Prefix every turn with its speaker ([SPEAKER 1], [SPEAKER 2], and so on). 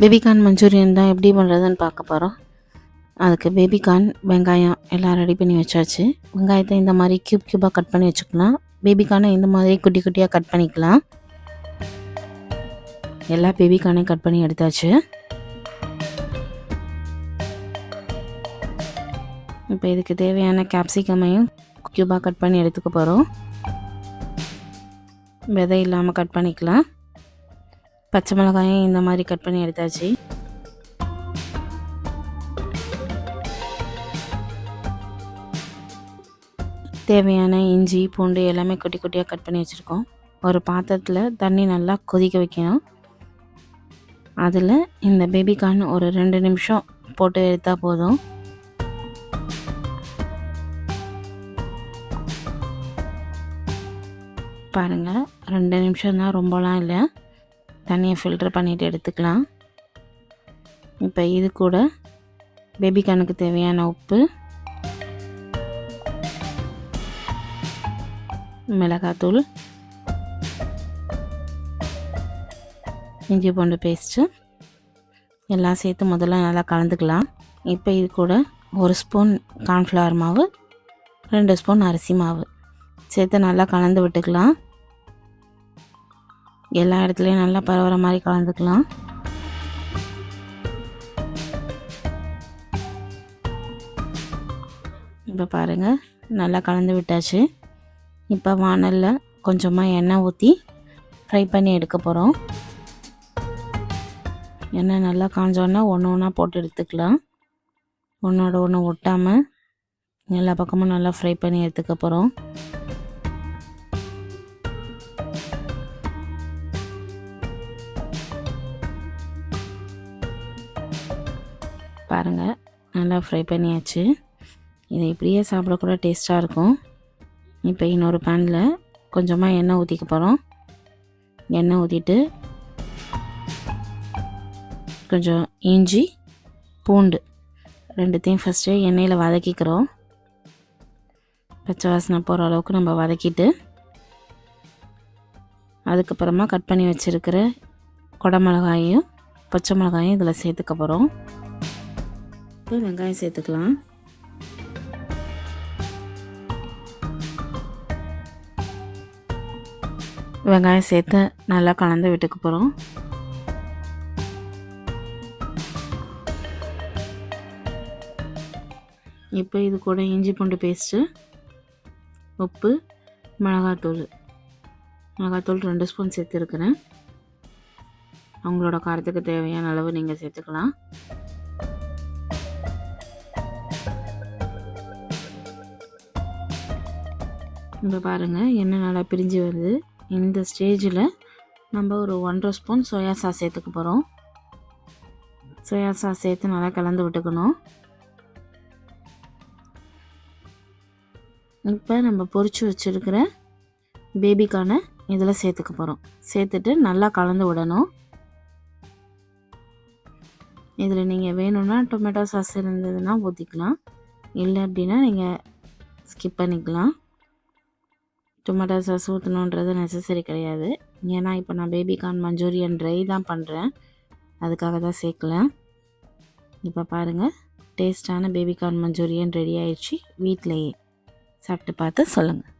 [SPEAKER 1] Baby corn Manchurian தான் எப்படி பண்ணுறதுன்னு பார்க்க போகிறோம். அதுக்கு பேபிகார்ன் வெங்காயம் எல்லாம் ரெடி பண்ணி வச்சாச்சு. வெங்காயத்தை இந்த மாதிரி க்யூப் க்யூபாக கட் பண்ணி வச்சுக்கலாம். பேபிகார்னை இந்த மாதிரி குட்டி குட்டியாக கட் பண்ணிக்கலாம். எல்லா பேபிகார்னையும் கட் பண்ணி எடுத்தாச்சு. இப்போ இதுக்கு தேவையான கேப்சிகமையும் க்யூபாக கட் பண்ணி எடுத்துக்க போகிறோம் விதை இல்லாமல் கட் பண்ணிக்கலாம். பச்சை மிளகாயும் இந்த மாதிரி கட் பண்ணி எடுத்தாச்சு. தேவையான இஞ்சி பூண்டு எல்லாமே குட்டி குட்டியாக கட் பண்ணி வச்சுருக்கோம். ஒரு பாத்திரத்தில் தண்ணி நல்லா கொதிக்க வைக்கணும். அதில் இந்த பேபிகார்ன் ஒரு ரெண்டு நிமிஷம் போட்டு எடுத்தால் போதும். பாருங்கள் ரெண்டு நிமிஷம் தான் ரொம்பலாம் இல்லை. தண்ணியை ஃபில்டர் பண்ணிவிட்டு எடுத்துக்கலாம். இப்போ இது கூட பேபிகார்னுக்கு தேவையான உப்பு மிளகாத்தூள் இஞ்சி பூண்டு பேஸ்ட்டு எல்லாம் சேர்த்து முதல்ல நல்லா கலந்துக்கலாம். இப்போ இது கூட ஒரு ஸ்பூன் கார்ன்ஃப்ளவர் மாவு ரெண்டு ஸ்பூன் அரிசி மாவு சேர்த்து நல்லா கலந்து விட்டுக்கலாம். எல்லா இடத்துலையும் நல்லா பரவுற மாதிரி கலந்துக்கலாம். இப்போ பாருங்கள் நல்லா கலந்து விட்டாச்சு. இப்போ வானலில் கொஞ்சமாக எண்ணெய் ஊற்றி ஃப்ரை பண்ணி எடுக்க போகிறோம் எண்ணெய் நல்லா காஞ்சோன்னா ஒன்று ஒன்றா போட்டு எடுத்துக்கலாம். ஒன்றோட ஒன்று ஒட்டாமல் எல்லா பக்கமும் நல்லா ஃப்ரை பண்ணி எடுத்துக்க போகிறோம் பாருங்கள் நல்லா ஃப்ரை பண்ணியாச்சு. இதை இப்படியே சாப்பிட கூட டேஸ்ட்டாக இருக்கும். இப்போ இன்னொரு பேனில் கொஞ்சமாக எண்ணெய் ஊற்றிக்க போகிறோம் எண்ணெய் ஊற்றிட்டு கொஞ்சம் இஞ்சி பூண்டு ரெண்டுத்தையும் ஃபஸ்ட்டு எண்ணெயில் வதக்கிக்கிறோம். பச்சை வாசனை போகிற அளவுக்கு நம்ம வதக்கிட்டு அதுக்கப்புறமா கட் பண்ணி வச்சுருக்கிற குடமிளகாயும் பச்சை மிளகாயும் இதில் சேர்த்துக்க போகிறோம் இப்போ வெங்காயம் சேர்த்துக்கலாம். வெங்காயம் சேர்த்து நல்லா கலந்து விட்டுக்க போகிறோம் இப்போ இது கூட இஞ்சி பூண்டு பேஸ்ட்டு உப்பு மிளகாத்தூள் மிளகாத்தூள் ரெண்டு ஸ்பூன் சேர்த்துருக்குறேன். அவங்களோட காரத்துக்கு தேவையான அளவு நீங்கள் சேர்த்துக்கலாம். இங்கே பாருங்கள் எண்ணெய் நல்லா பிரிஞ்சு வருது. இந்த ஸ்டேஜில் நம்ம ஒரு ஒன்றரை ஸ்பூன் சோயா சாஸ் சேர்த்துக்க போகிறோம் சோயா சாஸ் சேர்த்து நல்லா கலந்து விட்டுக்கணும். இப்போ நம்ம பொறிச்சு வச்சுருக்கிற பேபிக்கான இதில் சேர்த்துக்க போகிறோம் சேர்த்துட்டு நல்லா கலந்து விடணும். இதில் நீங்கள் வேணும்னா டொமேட்டோ சாஸ் இருந்ததுன்னா ஊற்றிக்கலாம் இல்லை அப்படின்னா நீங்கள் ஸ்கிப் பண்ணிக்கலாம். டொமேட்டோ சாஸ் ஊற்றணுன்றது நெசசரி கிடையாது. ஏன்னா இப்போ நான் பேபிகார்ன் மஞ்சூரியன் ட்ரை தான் பண்ணுறேன் அதுக்காக தான் சேர்க்கல. இப்போ பாருங்கள் டேஸ்டான பேபிகார்ன் மஞ்சூரியன் ரெடி ஆயிடுச்சு. வீட்டிலையே சாப்பிட்டு பார்த்து சொல்லுங்கள்